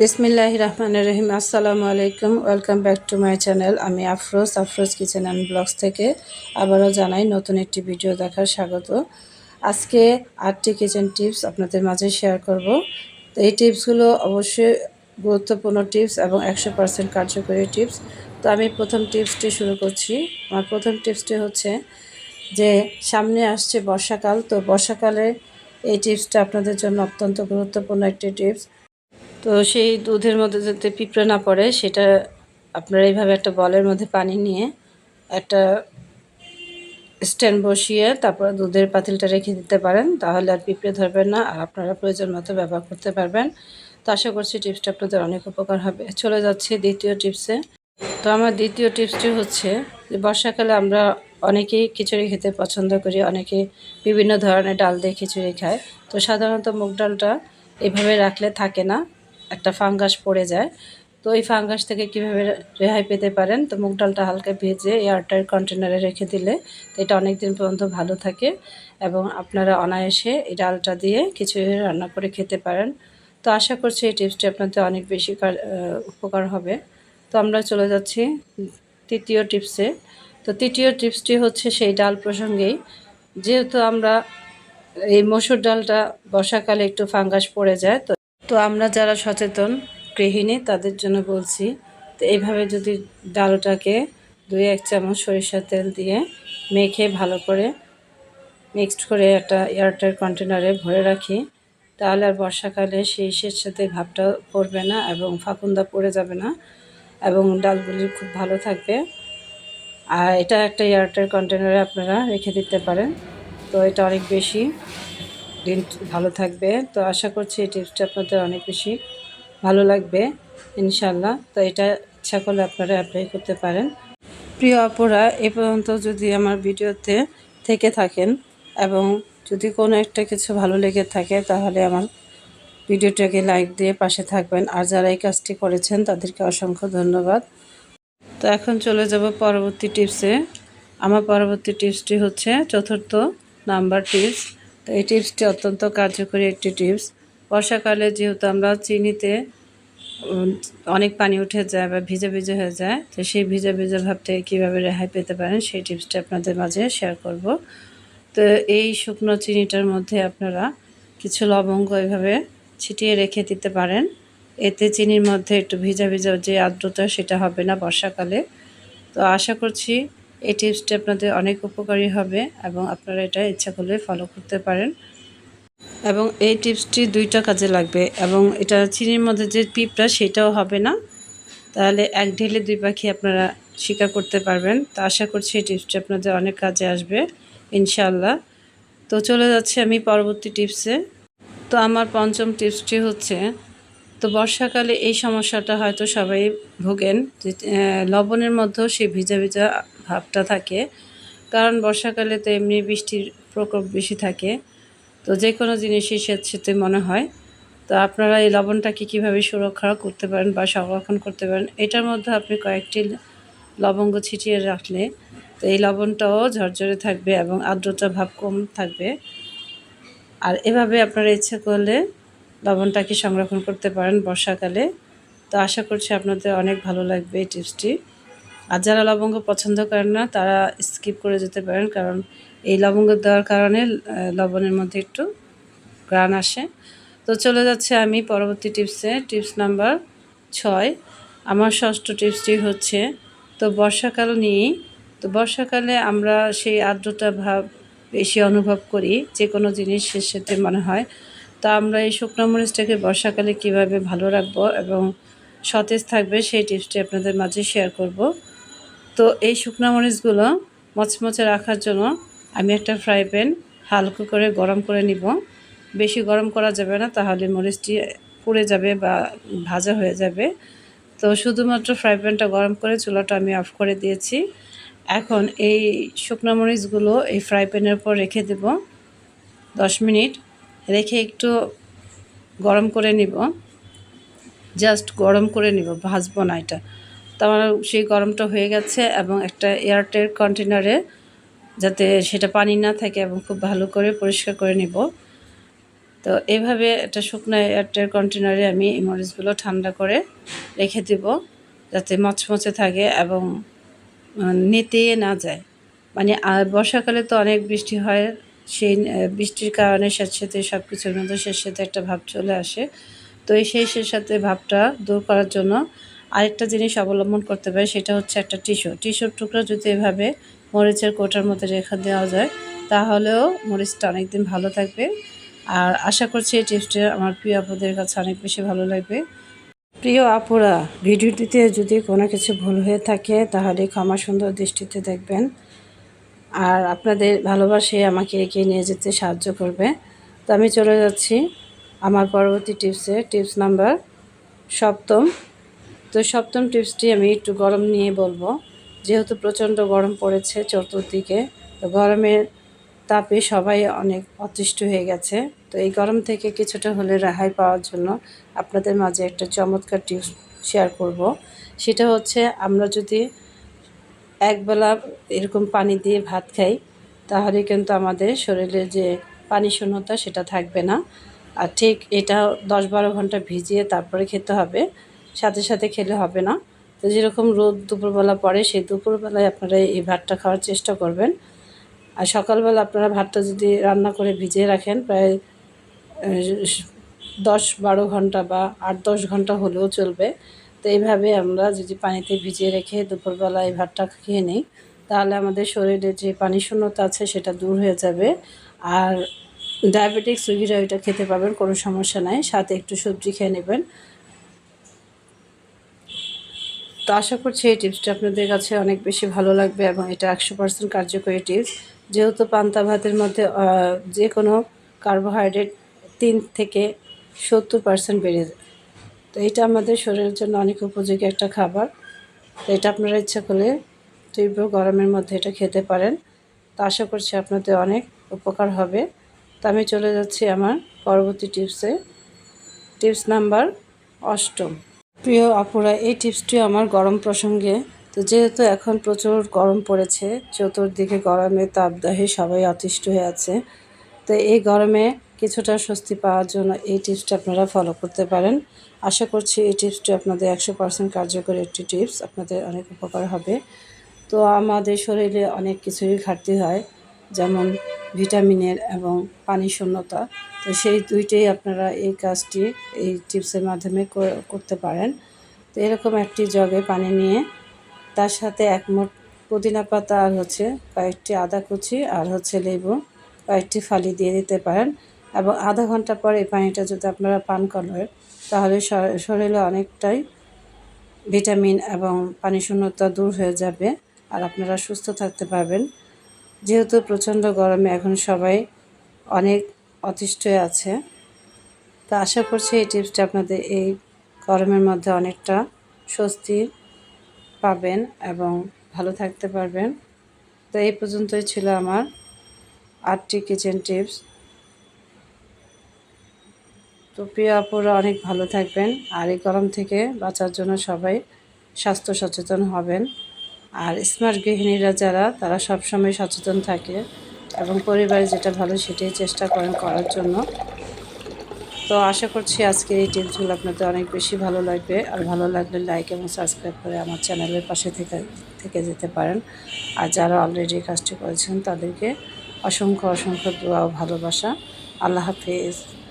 বিসমিল্লাহ রহমান রহিম। আসসালামু আলাইকুম। Welcome back to my channel আমি Afroz Afroz kitchen and blogs থেকে আবারও জানাই নতুন একটি ভিডিও দেখার স্বাগত। আজকে আটটি কিচেন টিপস আপনাদের মাঝে শেয়ার করব। তো এই টিপসগুলো অবশ্যই গুরুত্বপূর্ণ টিপস এবং একশো পার্সেন্ট কার্যকরী টিপস তো আমি প্রথম টিপসটি শুরু করছি। আমার প্রথম টিপসটি হচ্ছে যে, সামনে আসছে বর্ষাকাল। তো বর্ষাকালে এই টিপসটা আপনাদের জন্য অত্যন্ত গুরুত্বপূর্ণ একটি টিপস তো সেই দুধের মধ্যে যাতে পিঁপড়ে না পড়ে, সেটা আপনারা এইভাবে একটা বলের মধ্যে পানি নিয়ে একটা স্ট্যান্ড বসিয়ে তারপর দুধের পাতিলটা রেখে দিতে পারেন। তাহলে আর পিঁপড়ে ধরবেন না আর আপনারা প্রয়োজন মতো ব্যবহার করতে পারবেন। তো আশা করছি টিপসটা আপনাদের অনেক উপকার হবে। চলে যাচ্ছে দ্বিতীয় টিপসে। তো আমার দ্বিতীয় টিপসটি হচ্ছে যে বর্ষাকালে আমরা অনেকেই খিচুড়ি খেতে পছন্দ করি, অনেকে বিভিন্ন ধরনের ডাল দিয়ে খিচুড়ি খায়। তো সাধারণত মুগ ডালটা এভাবে রাখলে থাকে না। একটা ফাঙ্গাস পড়ে যায়। তো এই ফাঙ্গাস থেকে কীভাবে রেহাই পেতে পারেন? তো মুগ ডালটা হালকা ভেজে এয়ারটাইট কন্টেনারে রেখে দিলে তো এটা অনেক দিন পর্যন্ত ভালো থাকে এবং আপনারা অনায়াসে এই ডালটা দিয়ে কিছু রান্না করে খেতে পারেন। তো আশা করছি এই টিপসটি আপনাদের অনেক বেশি উপকার হবে। তো আমরা চলে যাচ্ছি তৃতীয় টিপসে। তো তৃতীয় টিপসটি হচ্ছে সেই ডাল প্রসঙ্গেই। যেহেতু আমরা এই মসুর ডালটা বর্ষাকালে একটু ফাঙ্গাস পড়ে যায়, তো তো আমরা যারা সচেতন গৃহিণী, তাদের জন্য বলছি, তো এইভাবে যদি ডালটাকে দুই এক চামচ সরিষার তেল দিয়ে মেখে ভালো করে মিক্সড করে একটা এয়ারটাইট কন্টেনারে ভরে রাখি, তাহলে আর বর্ষাকালে সেই সাথে ভাবটা পড়বে না এবং ফাকুন্দা পড়ে যাবে না এবং ডালগুলি খুব ভালো থাকবে। আর এটা একটা এয়ারটাইট কন্টেনারে আপনারা রেখে দিতে পারেন, তো এটা অনেক বেশি দিন ভালো থাকবে। তো আশা করছি এই টিপসটা আপনাদের অনেক বেশি ভালো লাগবে ইনশাল্লাহ তো এটা ইচ্ছা করলে আপনারা অ্যাপ্লাই করতে পারেন। প্রিয় অপরা এ পর্যন্ত যদি আমার ভিডিওতে থেকে থাকেন এবং যদি কোনো একটা কিছু ভালো লেগে থাকে, তাহলে আমার ভিডিওটাকে লাইক দিয়ে পাশে থাকবেন। আর যারা এই কাজটি করেছেন, তাদেরকে অসংখ্য ধন্যবাদ। তো এখন চলে যাব পরবর্তী টিপসে। আমার পরবর্তী টিপসটি হচ্ছে, চতুর্থ নাম্বার টিপস তো এই টিপসটি অত্যন্ত কার্যকরী একটি টিপস। বর্ষাকালে যেহেতু আমরা চিনিতে অনেক পানি উঠে যায় বা ভিজে ভিজে হয়ে যায়, তো সেই ভিজে ভিজে ভাব থেকে কীভাবে রেহাই পেতে পারেন সেই টিপসটি আপনাদের মাঝে শেয়ার করব। তো এই শুকনো চিনিটার মধ্যে আপনারা কিছু লবঙ্গ এভাবে ছিটিয়ে রেখে দিতে পারেন। এতে চিনির মধ্যে একটু ভিজা ভিজা যে আর্দ্রতা সেটা হবে না বর্ষাকালে। তো আশা করছি এই টিপসটি আপনাদের অনেক উপকারী হবে এবং আপনারা এটা ইচ্ছা করলে ফলো করতে পারেন। এবং এই টিপসটি দুইটা কাজে লাগবে এবং এটা চিনির মধ্যে যে পিপটা সেটাও হবে না। তাহলে এক ঢেলে দুই পাখি আপনারা শিকার করতে পারবেন। তো আশা করছি এই টিপসটি আপনাদের অনেক কাজে আসবে ইনশাল্লাহ তো চলে যাচ্ছে আমি পরবর্তী টিপসে। তো আমার পঞ্চম টিপসটি হচ্ছে, তো বর্ষাকালে এই সমস্যাটা হয়তো সবাই ভোগেন লবণের মধ্যেও সেই ভিজা ভিজা ভাবটা থাকে। কারণ বর্ষাকালে তো এমনি বৃষ্টির প্রকোপ বেশি থাকে। তো যে কোনো জিনিসই সেতে মনে হয়। তো আপনারা এই লবণটাকে কীভাবে সুরক্ষা করতে পারেন বা সংরক্ষণ করতে পারেন, এটার মধ্যে আপনি কয়েকটি লবঙ্গ ছিটিয়ে রাখলে তো এই লবণটাও ঝরঝরে থাকবে এবং আর্দ্রতা ভাব কম থাকবে। আর এভাবে আপনারা ইচ্ছে করলে লবণটাকে সংরক্ষণ করতে পারেন বর্ষাকালে। তো আশা করছি আপনাদের অনেক ভালো লাগবে এই টিপসটি। আর যারা লবঙ্গ পছন্দ করেন না, তারা স্কিপ করে যেতে পারেন, কারণ এই লবঙ্গ দেওয়ার কারণে লবণের মধ্যে একটু গ্রান আসে। তো চলে যাচ্ছে আমি পরবর্তী টিপসে টিপস নাম্বার ছয়। আমার ষষ্ঠ টিপসটি হচ্ছে, তো বর্ষাকাল নিয়েই, তো বর্ষাকালে আমরা সেই আর্দ্রতা ভাব বেশি অনুভব করি, যে কোনো জিনিস সাথে মনে হয়। তো আমরা এই শুকনো মরিচটাকে বর্ষাকালে কীভাবে ভালো রাখব এবং সতেজ থাকবে, সেই টিপসটি আপনাদের মাঝে শেয়ার করব। তো এই শুকনো মরিচগুলো মচমচে রাখার জন্য আমি একটা ফ্রাই প্যান হালকা করে গরম করে নিব। বেশি গরম করা যাবে না, তাহলে মরিচটি পুড়ে যাবে বা ভাজা হয়ে যাবে। তো শুধুমাত্র ফ্রাই প্যানটা গরম করে চুলাটা আমি অফ করে দিয়েছি। এখন এই শুকনো মরিচগুলো এই ফ্রাই প্যানের উপর রেখে দেব। দশ মিনিট রেখে একটু গরম করে নিব। জাস্ট গরম করে নিব, ভাজবো না এটা। তো আমার সেই গরমটা হয়ে গেছে এবং একটা এয়ারটেল কন্টেনারে যাতে সেটা পানি না থাকে এবং খুব ভালো করে পরিষ্কার করে নিব। তো এইভাবে একটা শুকনো এয়ারটের কন্টেনারে আমি এই মরিচগুলো ঠান্ডা করে রেখে দেব যাতে মচমচে থাকে এবং আহ, নেতিয়ে না যায়। মানে বর্ষাকালে তো অনেক বৃষ্টি হয় সেই বৃষ্টির কারণে স্যাঁতস্যাঁতে সব কিছুর মধ্যে স্যাঁতস্যাঁতে একটা ভাব চলে আসে। তো এই সেই সাথে ভাবটা দূর করার জন্য আরেকটা জিনিস অবলম্বন করতে পারে, সেটা হচ্ছে একটা টিস্যু। টিস্যুর টুকরো যদি এভাবে মরিচের কোটার মধ্যে রেখে দেওয়া যায়, তাহলেও মরিচটা অনেক দিন ভালো থাকবে। আর আশা করছি এই টিপসটা আমার প্রিয় আপুদের কাছে অনেক বেশি ভালো লাগবে। প্রিয় আপুরা, ভিডিওটিতে যদি কোনো কিছু ভুল হয়ে থাকে, তাহলে ক্ষমা সুন্দর দৃষ্টিতে দেখবেন। আর আপনাদের ভালোবাসে আমাকে এগিয়ে নিয়ে যেতে সাহায্য করবে। তো আমি চলে যাচ্ছি আমার পরবর্তী টিপসে। টিপস নাম্বার সপ্তম তো সপ্তম টিপসটি আমি একটু গরম নিয়ে বলব। যেহেতু প্রচণ্ড গরম পড়েছে চতুর্দিকে, তো গরমের তাপে সবাই অনেক অতিষ্ঠ হয়ে গেছে। তো এই গরম থেকে কিছুটা হলে রেহাই পাওয়ার জন্য আপনাদের মাঝে একটা চমৎকার টিপস শেয়ার করব। সেটা হচ্ছে, আমরা যদি একবেলা এরকম পানি দিয়ে ভাত খাই, তাহলে কিন্তু আমাদের শরীরে যে পানি শূন্যতা সেটা থাকবে না। আর ঠিক এটা দশ বারো ঘণ্টা ভিজিয়ে তারপরে খেতে হবে। সাথে সাথে খেলে হবে না। তো যেরকম রোদ দুপুরবেলা পড়ে, সেই দুপুরবেলায় আপনারা এই ভাতটা খাওয়ার চেষ্টা করবেন। আর সকালবেলা আপনারা ভাতটা যদি রান্না করে ভিজিয়ে রাখেন, প্রায় দশ বারো ঘণ্টা বা আট দশ ঘণ্টা হলেও চলবে। তো এইভাবে আমরা যদি পানিতে ভিজিয়ে রেখে দুপুরবেলা এই ভাতটা খেয়ে নিই, তাহলে আমাদের শরীরে যে পানি শূন্যতা আছে সেটা দূর হয়ে যাবে। আর ডায়াবেটিক্স রোগীরা এটা খেতে পাবেন কোনো সমস্যা নাই। সাথে একটু সবজি খেয়ে নেবেন। তো আশা করছি এই টিপসটা আপনাদের কাছে অনেক বেশি ভালো লাগবে এবং এটা একশো পার্সেন্ট কার্যকরী টিপস যেহেতু পান্তা ভাতের মধ্যে যে কোনো কার্বোহাইড্রেট তিন থেকে সত্তর পার্সেন্ট বেড়ে যায়। তো এটা আমাদের শরীরের জন্য অনেক উপযোগী একটা খাবার। তো এটা আপনারা ইচ্ছা করলে তীব্র গরমের মধ্যে এটা খেতে পারেন। তো আশা করছি আপনাদের অনেক উপকার হবে। তো আমি চলে যাচ্ছি আমার পরবর্তী টিপসে টিপস নাম্বার অষ্টম। প্রিয় আপুরা, এই টিপসটি আমার গরম প্রসঙ্গে। তো যেহেতু এখন প্রচুর গরম পড়েছে, চতুর্দিকে গরমে তাপদাহে সবাই অতিষ্ঠ হয়ে আছে, তো এই গরমে কিছুটা স্বস্তি পাওয়ার জন্য এই টিপসটা আপনারা ফলো করতে পারেন। আশা করছি এই টিপসটি আপনাদের একশো পার্সেন্ট কার্যকরী একটি টিপস, আপনাদের অনেক উপকার হবে। তো আমাদের শরীরে অনেক কিছুরই ঘাটতি হয়। যেমন ভিটামিনের এবং পানি শূন্যতা, তো সেই দুইটাই আপনারা এই কাজটি, এই টিপসের মাধ্যমে করতে পারেন। তো এরকম একটি জগে পানি নিয়ে তার সাথে এক মোট পুদিনা পাতা আর হচ্ছে কয়েকটি আদা কুচি আর হচ্ছে লেবু, কয়েকটি ফালি দিয়ে দিতে পারেন এবং আধা ঘণ্টা পর এই পানিটা যদি আপনারা পান করেন তাহলে শরীরে অনেকটাই ভিটামিন এবং পানি শূন্যতা দূর হয়ে যাবে আর আপনারা সুস্থ থাকতে পারবেন। যেহেতু প্রচণ্ড গরমে এখন সবাই অনেক অতিষ্ঠ আছে, তা আশা করছি এই টিপসটা আপনাদের এই গরমের মধ্যে অনেকটা স্বস্তি পাবেন এবং ভালো থাকতে পারবেন। তো এই পর্যন্তই ছিল আমার আটটি কিচেন টিপস। তো প্রিয় আপুরা, অনেক ভালো থাকবেন। আর এই গরম থেকে বাঁচার জন্য সবাই স্বাস্থ্য সচেতন হবেন। আর স্মার্ট গৃহিণীরা যারা, তারা সবসময় সচেতন থাকে এবং পরিবারে যেটা ভালো সেটাই চেষ্টা করেন করার জন্য। তো আশা করছি আজকের এই টিপসগুলো আপনাদের অনেক বেশি ভালো লাগবে। আর ভালো লাগলে লাইক এবং সাবস্ক্রাইব করে আমার চ্যানেলের পাশে থেকে থেকে যেতে পারেন। আর যারা অলরেডি কাজটি করেছেন, তাদেরকে অসংখ্য অসংখ্য দোয়া ও ভালোবাসা। আল্লাহ হাফিজ।